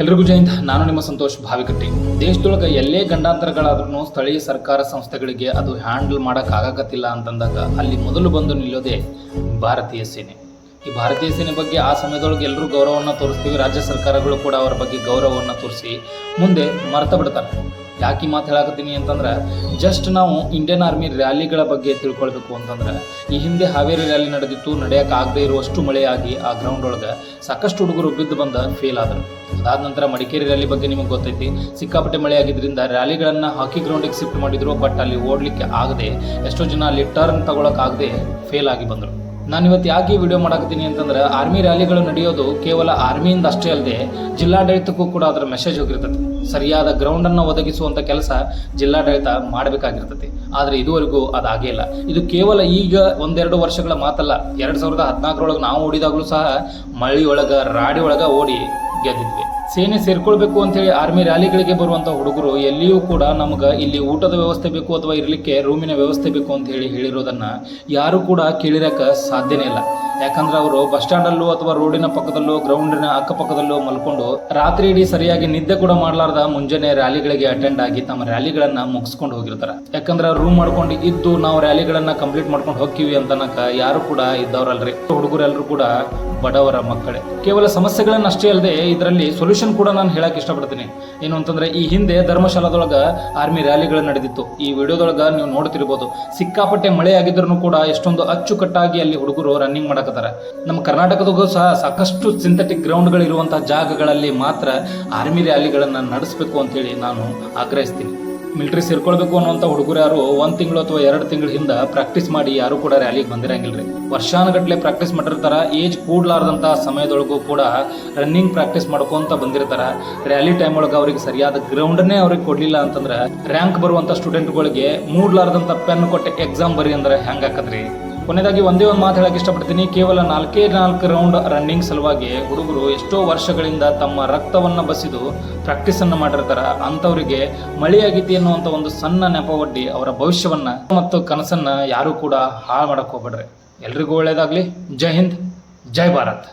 ಎಲ್ರಿಗೂ ಜೈಂತ ನಾನು ನಿಮ್ಮ ಸಂತೋಷ್ ಭಾವಿಕಟ್ಟಿ. ದೇಶದೊಳಗೆ ಎಲ್ಲೇ ಗಂಡಾಂತರಗಳಾದ್ರೂ ಸ್ಥಳೀಯ ಸರ್ಕಾರ ಸಂಸ್ಥೆಗಳಿಗೆ ಅದು ಹ್ಯಾಂಡಲ್ ಮಾಡೋಕ್ಕಾಗತ್ತಿಲ್ಲ ಅಂತಂದಾಗ ಅಲ್ಲಿ ಮೊದಲು ಬಂದು ನಿಲ್ಲೋದೇ ಭಾರತೀಯ ಸೇನೆ. ಈ ಭಾರತೀಯ ಸೇನೆ ಬಗ್ಗೆ ಆ ಸಮಯದೊಳಗೆ ಎಲ್ಲರೂ ಗೌರವವನ್ನು ತೋರಿಸ್ತೀವಿ, ರಾಜ್ಯ ಸರ್ಕಾರಗಳು ಕೂಡ ಅವರ ಬಗ್ಗೆ ಗೌರವವನ್ನು ತೋರಿಸಿ ಮುಂದೆ ಮರ್ತ ಬಿಡ್ತಾರೆ. ಯಾಕೆ ಮಾತು ಹೇಳಕತ್ತೀನಿ ಅಂತಂದ್ರೆ ಜಸ್ಟ್ ನಾವು ಇಂಡಿಯನ್ ಆರ್ಮಿ ರ್ಯಾಲಿಗಳ ಬಗ್ಗೆ ತಿಳ್ಕೊಳ್ಬೇಕು ಅಂತಂದ್ರೆ, ಈ ಹಿಂದೆ ಹಾವೇರಿ ರ್ಯಾಲಿ ನಡೆದಿತ್ತು, ನಡೆಯಕ್ಕ ಆಗದೆ ಇರುವಷ್ಟು ಮಳೆಯಾಗಿ ಆ ಗ್ರೌಂಡ್ ಒಳಗೆ ಸಾಕಷ್ಟು ಹುಡುಗರು ಬಿದ್ದು ಬಂದ ಫೇಲ್ ಆದರು. ಅದಾದ ನಂತರ ಮಡಿಕೇರಿ ರ್ಯಾಲಿ ಬಗ್ಗೆ ನಿಮಗೆ ಗೊತ್ತೈತಿ, ಸಿಕ್ಕಾಪಟ್ಟೆ ಮಳೆ ಆಗಿದ್ರಿಂದ ರ್ಯಾಲಿಗಳನ್ನು ಹಾಕಿ ಗ್ರೌಂಡಿಗೆ ಶಿಫ್ಟ್ ಮಾಡಿದ್ರು ಬಟ್ ಅಲ್ಲಿ ಓಡಲಿಕ್ಕೆ ಆಗದೆ, ಎಷ್ಟೋ ಜನ ಅಲ್ಲಿ ಟರ್ನ್ ತಗೊಳಕ್ಕಾಗದೆ ಫೇಲ್ ಆಗಿ ಬಂದರು. ನಾನು ಇವತ್ತು ಯಾಕೆ ವಿಡಿಯೋ ಮಾಡಾಕತ್ತೀನಿ ಅಂತಂದ್ರೆ ಆರ್ಮಿ ರ್ಯಾಲಿಗಳು ನಡೆಯೋದು ಕೇವಲ ಆರ್ಮಿಯಿಂದ ಅಷ್ಟೇ ಅಲ್ಲದೆ ಜಿಲ್ಲಾಡಳಿತಕ್ಕೂ ಕೂಡ ಅದರ ಮೆಸೇಜ್ ಹೋಗಿರ್ತದೆ. ಸರಿಯಾದ ಗ್ರೌಂಡನ್ನು ಒದಗಿಸುವಂಥ ಕೆಲಸ ಜಿಲ್ಲಾಡಳಿತ ಮಾಡಬೇಕಾಗಿರ್ತದೆ. ಆದ್ರೆ ಇದುವರೆಗೂ ಅದಾಗೇ ಇಲ್ಲ. ಇದು ಕೇವಲ ಈಗ ಒಂದೆರಡು ವರ್ಷಗಳ ಮಾತಲ್ಲ, ಎರಡು ಸಾವಿರದ ಹದಿನಾಲ್ಕರೊಳಗೆ ನಾವು ಓಡಿದಾಗಲೂ ಸಹ ಮಳಿಯೊಳಗ ರಾಡಿ ಒಳಗೆ ಓಡಿ ಗೆದ್ದಿದ್ವಿ. ಸೇನೆ ಸೇರ್ಕೊಳ್ಬೇಕು ಅಂತೇಳಿ ಆರ್ಮಿ ರ್ಯಾಲಿಗಳಿಗೆ ಬರುವಂಥ ಹುಡುಗರು ಎಲ್ಲಿಯೂ ಕೂಡ ನಮ್ಗೆ ಇಲ್ಲಿ ಊಟದ ವ್ಯವಸ್ಥೆ ಬೇಕು ಅಥವಾ ಇರಲಿಕ್ಕೆ ರೂಮಿನ ವ್ಯವಸ್ಥೆ ಬೇಕು ಅಂತ ಹೇಳಿ ಹೇಳಿರೋದನ್ನ ಯಾರು ಕೂಡ ಕೇಳಿರಕ ಸಾಧ್ಯನೇ ಇಲ್ಲ. ಯಾಕಂದ್ರೆ ಅವರು ಬಸ್ ಸ್ಟ್ಯಾಂಡಲ್ಲೂ ಅಥವಾ ರೋಡಿನ ಪಕ್ಕದಲ್ಲೂ ಗ್ರೌಂಡಿನ ಅಕ್ಕಪಕ್ಕದಲ್ಲೂ ಮಲ್ಕೊಂಡು ರಾತ್ರಿ ಇಡೀ ಸರಿಯಾಗಿ ನಿದ್ದೆ ಕೂಡ ಮಾಡಲಾರ್ದ ಮುಂಜಾನೆ ರ್ಯಾಲಿಗಳಿಗೆ ಅಟೆಂಡ್ ಆಗಿ ತಮ್ಮ ರ್ಯಾಲಿಗಳನ್ನ ಮುಗಿಸ್ಕೊಂಡು ಹೋಗಿರ್ತಾರೆ. ಯಾಕಂದ್ರೆ ರೂಮ್ ಮಾಡ್ಕೊಂಡು ಇದ್ದು ನಾವು ರ್ಯಾಲಿಗಳನ್ನ ಕಂಪ್ಲೀಟ್ ಮಾಡ್ಕೊಂಡು ಹೋಗ್ತೀವಿ ಅಂತನಕ ಯಾರು ಕೂಡ ಇದ್ದವರಲ್ರಿ. ಹುಡುಗರೆಲ್ಲರೂ ಕೂಡ ಬಡವರ ಮಕ್ಕಳೇ. ಕೇವಲ ಸಮಸ್ಯೆಗಳನ್ನ ಅಷ್ಟೇ ಅಲ್ಲದೆ ಇದರಲ್ಲಿ ಸೊಲ್ಯೂಷನ್ ಕೂಡ ನಾನು ಹೇಳಕ್ ಇಷ್ಟಪಡ್ತೀನಿ. ಏನು ಅಂತಂದ್ರೆ ಈ ಹಿಂದೆ ಧರ್ಮಶಾಲಾದೊಳಗ ಆರ್ಮಿ ರ್ಯಾಲಿಗಳು ನಡೆದಿತ್ತು. ಈ ವಿಡಿಯೋದೊಳಗ ನೀವು ನೋಡ್ತಿರ್ಬೋದು, ಸಿಕ್ಕಾಪಟ್ಟೆ ಮಳೆ ಆಗಿದ್ರು ಕೂಡ ಎಷ್ಟೊಂದು ಅಚ್ಚುಕಟ್ಟಾಗಿ ಅಲ್ಲಿ ಹುಡುಗರು ರನ್ನಿಂಗ್ ನಮ್ಮ ಕರ್ನಾಟಕದಾಗೂ ಸಹ ಸಾಕಷ್ಟು ಸಿಂಥೆಟಿಕ್ ಗ್ರೌಂಡ್ಗಳು ಇರುವಂತಹ ಜಾಗಗಳಲ್ಲಿ ಮಾತ್ರ ಆರ್ಮಿ ರ್ಯಾಲಿಗಳನ್ನ ನಡೆಸಬೇಕು ಅಂತೇಳಿ ನಾನು ಆಗ್ರಹಿಸ್ತೀನಿ. ಮಿಲಿಟರಿ ಸೇರ್ಕೊಳ್ಬೇಕು ಅನ್ನುವಂಥ ಹುಡುಗರು ಯಾರು ಒಂದು ತಿಂಗಳು ಅಥವಾ ಎರಡು ತಿಂಗಳ ಹಿಂದೆ ಪ್ರಾಕ್ಟೀಸ್ ಮಾಡಿ ಯಾರು ಕೂಡ ರ್ಯಾಲಿಗೆ ಬಂದಿರಂಗಿಲ್ರಿ. ವರ್ಷಾನುಗಟ್ಟಲೆ ಪ್ರಾಕ್ಟೀಸ್ ಮಾಡಿರ್ತಾರ ಏಜ್ ಕೂಡ್ಲಾರ್ದಂಥ ಸಮಯದೊಳಗೂ ಕೂಡ ರನ್ನಿಂಗ್ ಪ್ರಾಕ್ಟೀಸ್ ಮಾಡ್ಕೊಂತ ಬಂದಿರ್ತಾರ. ರ್ಯಾಲಿ ಟೈಮ್ ಒಳಗೆ ಅವ್ರಿಗೆ ಸರಿಯಾದ ಗ್ರೌಂಡನ್ನೇ ಅವ್ರಿಗೆ ಕೊಡ್ಲಿಲ್ಲ ಅಂತಂದ್ರೆ ರ್ಯಾಂಕ್ ಬರುವಂಥ ಸ್ಟೂಡೆಂಟ್ಗಳಿಗೆ ಮೂಡ್ಲಾರ್ದಂಥ ಪೆನ್ ಕೊಟ್ಟೆ ಎಕ್ಸಾಮ್ ಬರಿ ಅಂದ್ರೆ ಹೆಂಗಾಕದ್ರಿ? ಕೊನೆಯದಾಗಿ ಒಂದೇ ಒಂದು ಮಾತು ಹೇಳಕ್ಕೆ ಇಷ್ಟಪಡ್ತೀನಿ. ಕೇವಲ ನಾಲ್ಕೇ ನಾಲ್ಕು ರೌಂಡ್ ರನ್ನಿಂಗ್ ಸಲುವಾಗಿ ಹುಡುಗರು ಎಷ್ಟೋ ವರ್ಷಗಳಿಂದ ತಮ್ಮ ರಕ್ತವನ್ನು ಬಸಿದು ಪ್ರಾಕ್ಟೀಸನ್ನು ಮಾಡಿರ್ತಾರೆ. ಅಂಥವರಿಗೆ ಮಳೆಯಾಗಿದೆ ಅನ್ನುವಂಥ ಒಂದು ಸಣ್ಣ ನೆಪ ಅವರ ಭವಿಷ್ಯವನ್ನ ಮತ್ತು ಕನಸನ್ನ ಯಾರೂ ಕೂಡ ಹಾಳು ಮಾಡೋಕ್ಕೆ ಹೋಗ್ಬೇಡ್ರಿ. ಎಲ್ರಿಗೂ ಒಳ್ಳೆಯದಾಗಲಿ ಜೈ ಹಿಂದ್, ಜೈ ಭಾರತ್.